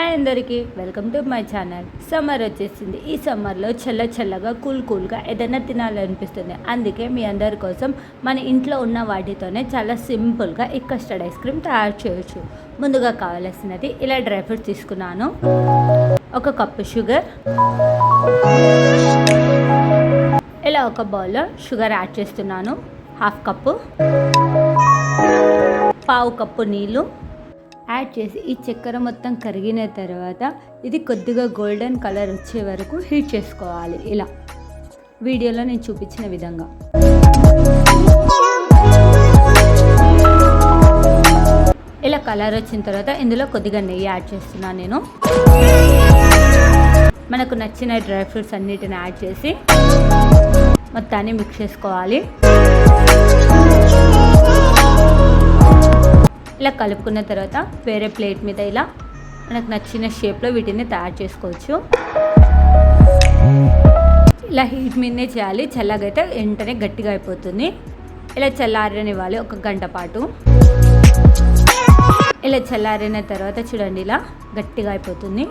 Hi అందరికీ welcome to my channel. Summer వచ్చేసింది. ఈ సమ్మర్లో చల్ల చల్లగా కూల్ కూల్గా ఏదైనా తినాలనిపిస్తుంది. అందుకే మీ అందరి కోసం మన ఇంట్లో ఉన్న వాటితోనే చాలా సింపుల్గా ఈ కస్టర్డ్ ఐస్ క్రీమ్ తయారు చేయొచ్చు. ముందుగా కావాల్సినది ఇలా డ్రై ఫ్రూట్స్ తీసుకున్నాను. ఒక కప్పు షుగర్. ఇలా ఒక బౌల్లో షుగర్ యాడ్ చేస్తున్నాను. Half cup. పావు కప్పు నీళ్ళు. యాడ్ చేసి ఈ చక్కెర మొత్తం కరిగిన తర్వాత ఇది కొద్దిగా గోల్డెన్ కలర్ వచ్చే వరకు హీట్ చేసుకోవాలి. ఇలా. వీడియోలో నేను చూపించిన విధంగా. ఇలా కలర్ వచ్చిన తర్వాత ఇందులో కొద్దిగా నెయ్యి యాడ్ చేస్తున్నాను నేను. మనకు నచ్చిన డ్రై ఫ్రూట్స్ అన్నిటిని యాడ్ చేసి మొత్తాన్ని మిక్స్ చేసుకోవాలి. ఇలా కలుపుకున్న తర్వాత వేరే ప్లేట్ మీద ఇలా మనకు నచ్చిన షేప్లో వీటిని తయారు చేసుకోవచ్చు. ఇలా హీట్ మీదనే చేయాలి. చల్లగైతే వెంటనే గట్టిగా అయిపోతుంది. ఇలా చల్లారనివ్వాలి ఒక గంట పాటు. ఇలా చల్లారిన తర్వాత చూడండి ఇలా గట్టిగా అయిపోతుంది.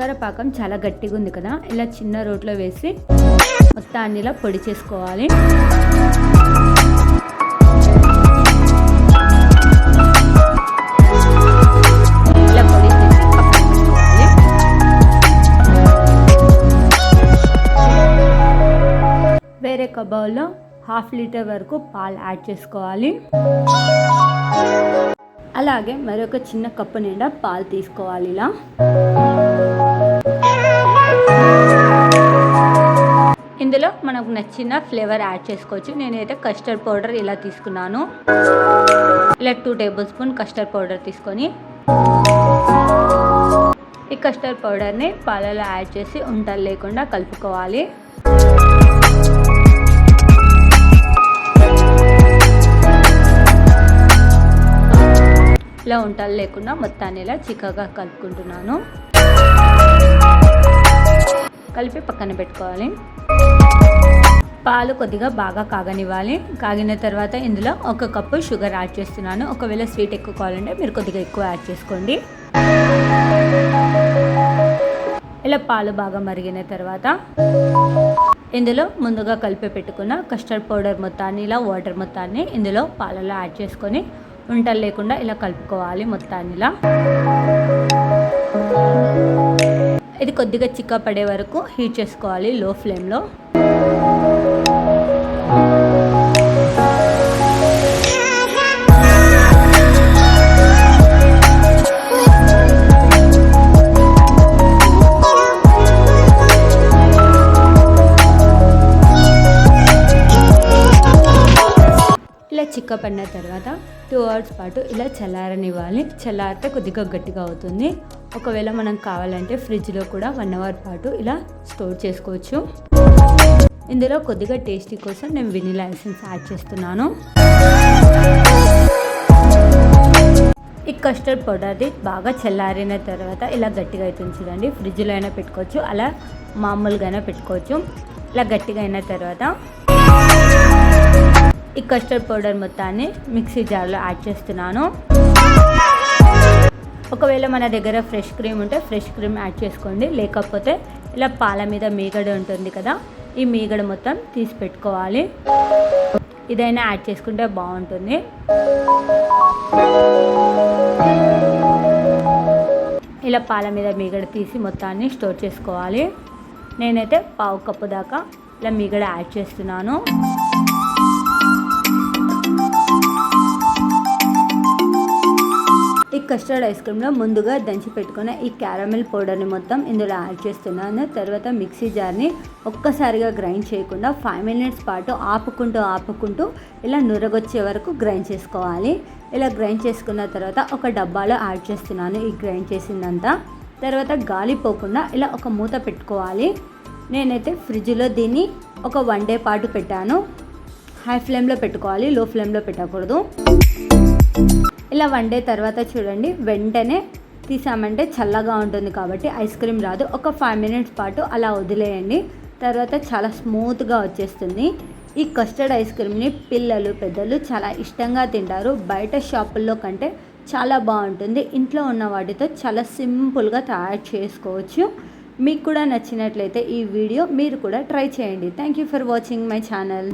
చక్కెర పాకం చాలా గట్టిగా ఉంది కదా ఇలా చిన్న రోట్లో వేసి మొత్తాన్ని ఇలా పొడి చేసుకోవాలి. వేరే ఒక బౌల్లో హాఫ్ లీటర్ వరకు పాలు యాడ్ చేసుకోవాలి. అలాగే మరొక చిన్న కప్పు నిండా పాలు తీసుకోవాలి ఇలా. ఇందులో మనకు నచ్చిన ఫ్లేవర్ యాడ్ చేసుకోవచ్చు. నేనైతే కస్టర్డ్ పౌడర్ ఇలా తీసుకున్నాను. ఇలా two tablespoon custard powder తీసుకొని ఈ కస్టర్డ్ పౌడర్ని పాలలో యాడ్ చేసి ఉంటలు లేకుండా కలుపుకోవాలి. ఇలా ఉంటలు లేకుండా మొత్తాన్ని ఇలా చిక్కగా కలుపుకుంటున్నాను. కలిపి పక్కన పెట్టుకోవాలి. పాలు కొద్దిగా బాగా కాగనివ్వాలి. కాగిన తర్వాత ఇందులో ఒక కప్పు షుగర్ యాడ్ చేస్తున్నాను. ఒకవేళ స్వీట్ ఎక్కువ కావాలంటే మీరు కొద్దిగా ఎక్కువ యాడ్ చేసుకోండి. ఇలా పాలు బాగా మరిగిన తర్వాత ఇందులో ముందుగా కలిపి పెట్టుకున్న కస్టర్డ్ పౌడర్ మొత్తాన్ని ఇలా వాటర్ మొత్తాన్ని ఇందులో పాలలో యాడ్ చేసుకొని ఉంటలు లేకుండా ఇలా కలుపుకోవాలి మొత్తాన్ని ఇలా. ఇది కొద్దిగా చిక్క పడే వరకు హీట్ చేసుకోవాలి లో ఫ్లేమ్లో. ఇలా చిక్క పడిన తర్వాత టూ అవర్స్ పాటు ఇలా చల్లారనివ్వాలి. చల్లారితే కొద్దిగా గట్టిగా అవుతుంది. ఒకవేళ మనం కావాలంటే ఫ్రిడ్జ్లో కూడా వన్ అవర్ పాటు ఇలా స్టోర్ చేసుకోవచ్చు. ఇందులో కొద్దిగా టేస్టీ కోసం నేను వెనీలా ఎసెన్స్ యాడ్ చేస్తున్నాను. ఈ కస్టర్డ్ పౌడర్ది బాగా చల్లారిన తర్వాత ఇలా గట్టిగా అయితే చూడండి. ఫ్రిడ్జ్లో అయినా పెట్టుకోవచ్చు అలా మామూలుగా అయినా పెట్టుకోవచ్చు. ఇలా గట్టిగా అయిన తర్వాత ఈ కస్టర్డ్ పౌడర్ మొత్తాన్ని మిక్సీ జార్లో యాడ్ చేస్తున్నాను. ఒకవేళ మన దగ్గర ఫ్రెష్ క్రీమ్ ఉంటే ఫ్రెష్ క్రీమ్ యాడ్ చేసుకోండి. లేకపోతే ఇలా పాల మీద మీగడ ఉంటుంది కదా ఈ మీగడ మొత్తం తీసి పెట్టుకోవాలి. ఇదైనా యాడ్ చేసుకుంటే బాగుంటుంది. ఇలా పాల మీద మీగడ తీసి మొత్తాన్ని స్టోర్ చేసుకోవాలి. నేనైతే పావు కప్పు దాకా ఇలా మీగడ యాడ్ చేస్తున్నాను. కస్టర్డ్ ఐస్ క్రీమ్లో ముందుగా దంచి పెట్టుకున్న ఈ క్యారమెల్ పౌడర్ని మొత్తం ఇందులో యాడ్ చేస్తున్నాను. తర్వాత మిక్సీ జార్ని ఒక్కసారిగా గ్రైండ్ చేయకుండా ఫైవ్ మినిట్స్ పాటు ఆపుకుంటూ ఆపుకుంటూ ఇలా నురగొచ్చే వరకు గ్రైండ్ చేసుకోవాలి. ఇలా గ్రైండ్ చేసుకున్న తర్వాత ఒక డబ్బాలో యాడ్ చేస్తున్నాను ఈ గ్రైండ్ చేసిందంతా. తర్వాత గాలి పోకుండా ఇలా ఒక మూత పెట్టుకోవాలి. నేనైతే ఫ్రిడ్జ్లో దీన్ని ఒక వన్ డే పాటు పెట్టాను. హై ఫ్లేమ్లో పెట్టుకోవాలి లో ఫ్లేమ్లో పెట్టకూడదు. ఇలా వన్ డే తర్వాత చూడండి వెంటనే తీసామంటే చల్లగా ఉంటుంది కాబట్టి ఐస్ క్రీమ్ రాదు. ఒక ఫైవ్ మినిట్స్ పాటు అలా వదిలేయండి. తర్వాత చాలా స్మూత్గా వచ్చేస్తుంది. ఈ కస్టర్డ్ ఐస్ క్రీమ్ని పిల్లలు పెద్దలు చాలా ఇష్టంగా తింటారు. బయట షాపుల్లో కంటే చాలా బాగుంటుంది. ఇంట్లో ఉన్న వాటితో చాలా సింపుల్గా తయారు చేసుకోవచ్చు. మీకు కూడా నచ్చినట్లయితే ఈ వీడియో మీరు కూడా ట్రై చేయండి. Thank you for watching my channel